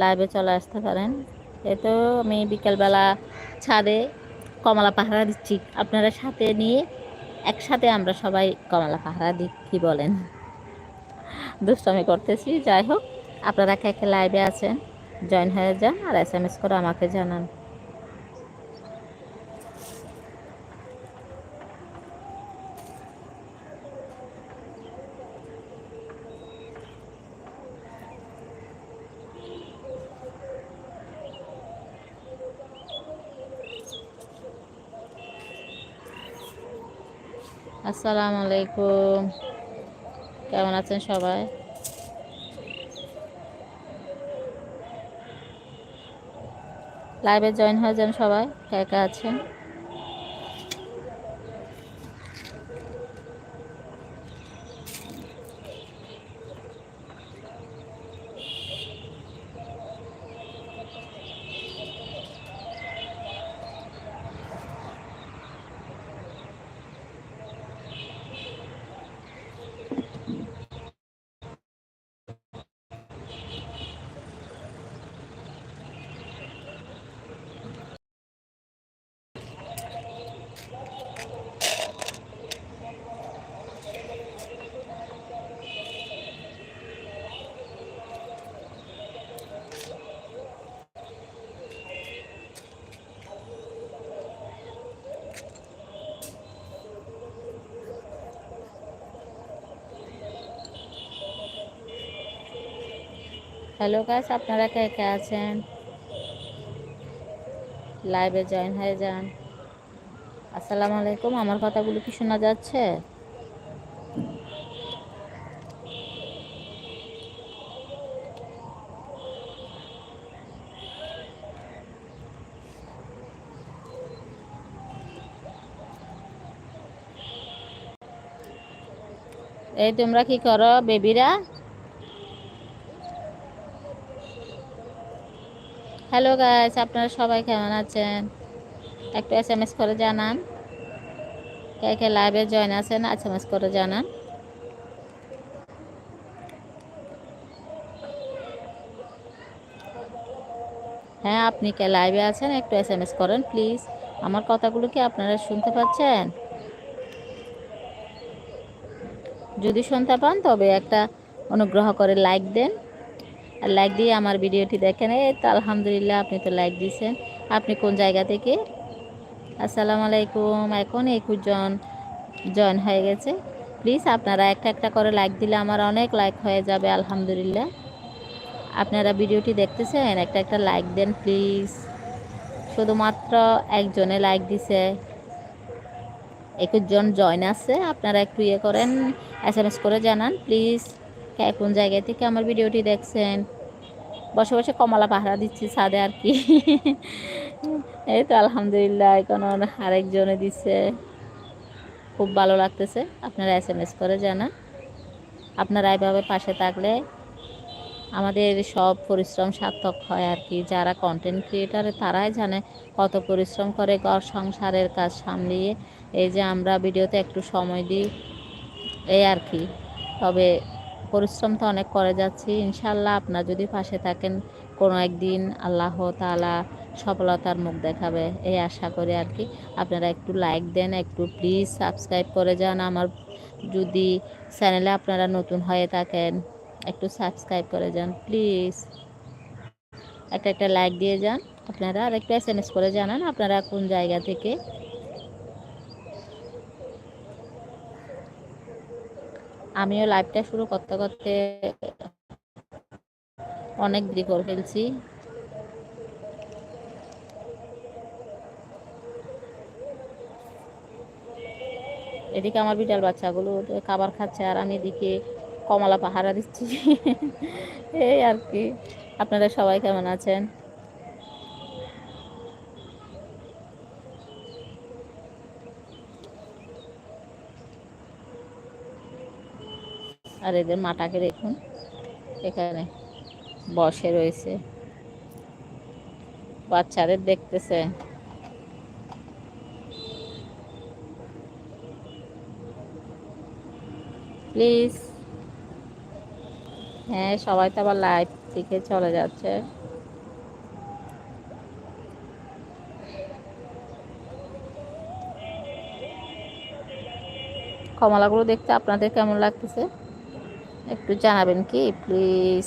লাইভে চলে আসতে পারেন। এতো আমি বিকেলবেলা ছাদে কমলা পাহারা দিচ্ছি। আপনারা সাথে নিয়ে একসাথে আমরা সবাই কমলা পাহারা দিই কী বলেন। দুষ্টমি করতেছি, যাই হোক, আপনারা কে কে লাইভে আছেন জয়েন হয়ে যান আর এস এম এস করে আমাকে জানান। আসসালামু আলাইকুম। কেমন আছেন সবাই? লাইভে জয়েন হয়ে যান সবাই কে কে আছেন। হ্যালো গাছ আপনারা কে কে আছেন? লাইভে জয়েন হয়ে যান। আসসালামু আলাইকুম, আমার কথাগুলো কি শোনা যাচ্ছে? এই তোমরা কি করো, বেবিরা? হ্যালো গাইস আপনারা সবাই কেমন আছেন? একটু এস এম এস করে জানান। কে কে লাইভে জয়েন আছেন এস এম এস করে জানান। হ্যাঁ আপনি কে লাইভে আছেন, একটু এস এম এস করেন প্লিজ আমার কথাগুলো কি আপনারা শুনতে পাচ্ছেন? যদি শুনতে পান, তবে একটা অনুগ্রহ করে লাইক দেন। আর লাইক দিয়ে আমার ভিডিওটি দেখেন। এই তো আলহামদুলিল্লাহ, আপনি তো লাইক দিয়েছেন আপনি কোন জায়গা থেকে? আসসালামু আলাইকুম। এখন একুশ জন জয়েন হয়ে গেছে। প্লিজ আপনারা একটা একটা করে লাইক দিলে আমার অনেক লাইক হয়ে যাবে, আলহামদুলিল্লাহ। আপনারা ভিডিওটি দেখতেছেন? একটা একটা লাইক দেন প্লিজ শুধুমাত্র একজনে লাইক দিছে। একুশ জন জয়েন আছে। আপনারা একটু ইয়ে করেন এস এম এস করে জানান প্লিজ কোন জায়গা থেকে আমার ভিডিওটি দেখছেন? বসে বসে কমলা পাহারা দিচ্ছি ছাদে আর কি। এই তো আলহামদুলিল্লাহ, এখন আরেকজনে দিচ্ছে। খুব ভালো লাগতেছে। আপনারা এস এম এস করে জানা আপনারা এইভাবে পাশে থাকলে আমাদের সব পরিশ্রম সার্থক হয় আর কি। যারা কন্টেন্ট ক্রিয়েটারে তারাই জানে কত পরিশ্রম করে ঘর সংসারের কাজ সামলিয়ে এই যে আমরা ভিডিওতে একটু সময় দিই, এই আর কি। তবে পরিশ্রম তো অনেক করে যাচ্ছি। ইনশাল্লাহ আপনার যদি পাশে থাকেন, কোনো একদিন আল্লাহ তালা সফলতার মুখ দেখাবে, এই আশা করি আর কি। আপনারা একটু লাইক দেন, একটু প্লিজ সাবস্ক্রাইব করে যান। আমার যদি চ্যানেলে আপনারা নতুন হয়ে থাকেন, একটু সাবস্ক্রাইব করে যান প্লিজ একটা একটা লাইক দিয়ে যান, আপনারা আর একটু এস করে জানান, আপনারা কোন জায়গা থেকে আমিও লাইভটা শুরু করতে করতে অনেক দেরি করে ফেলছি এদিকে আমার বিড়াল বাচ্চাগুলো খাবার খাচ্ছে আর আমি এদিকে কমলা পাহারা দিচ্ছি। এই আর কি। আপনারা সবাই কেমন আছেন? আর এদের মাটাকে দেখুন, এখানে বসে রয়েছে। বাচ্চাদের দেখতেছে। প্লিজ। হ্যাঁ সবাই তো আবার মিষ্টি খেয়ে চলে যাচ্ছে। কমলাগুলো দেখতে আপনাদের কেমন লাগতেছে? একটু জানাবেন কি প্লিজ